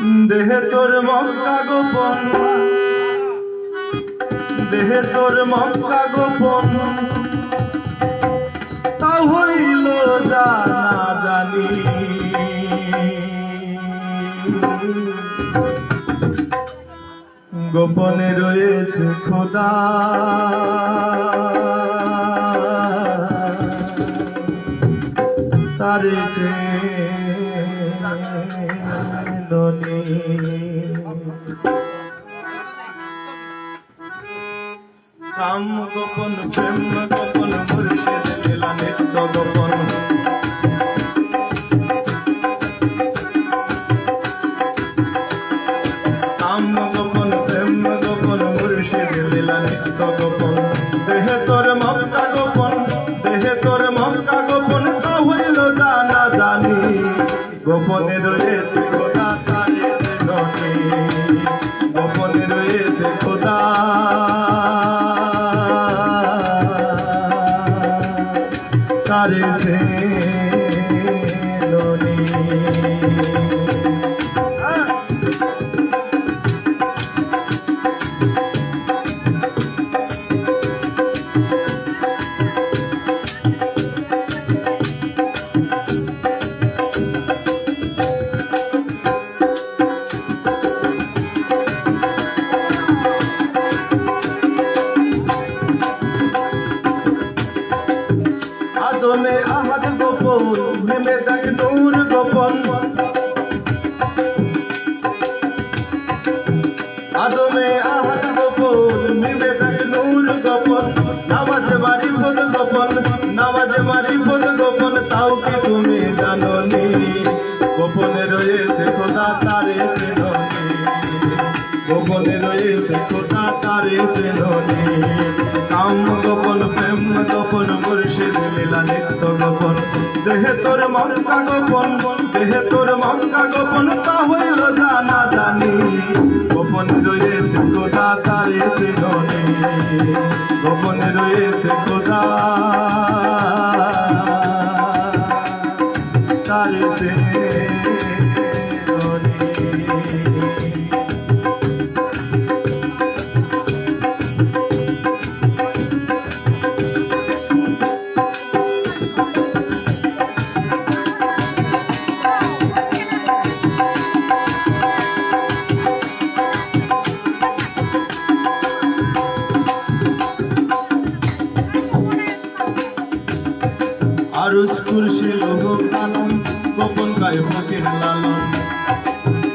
দেহে তোর মক্কা গোপন দেহে তোর মক্কা গোপন তা হইল জানা জানি। গোপনে রয়েছে খোদা তার সে ননি কাম গোপন, প্রেম গোপন, মুর্শিদ লীলা নিত্য গোপন। কাম গোপন, প্রেম গোপন, মুর্শিদ লীলা নিত্য গোপন। দেহে তোর মক্কা গোপন, দেহে গোপনে রয়েছে তারে সে নেমে দেখ নূর গোপন। আদমে আহাদ গোপন নেমে দেখ নূর গোপন। নামাজে মারি পদ গোপন, নামাজে মারি ফোদ গোপন, তাও কি তুমি জানো নি রয়েছে খোদা তারে চেননি কাম গোপন, প্রেম গোপন মুর্শিদ লীলা নিত্য গোপন। দেহে তোর মঙ্কা গোপন, দেহে তোর মঙ্কা গোপন, তা হইল জানা জানি। গোপন রয়েছে খোদা তারে চেননি গোপনে রয়েছে খোদা তারে চেননি আরুস সে লোভ কানম গোপন গায়ে ফাঁকের লালন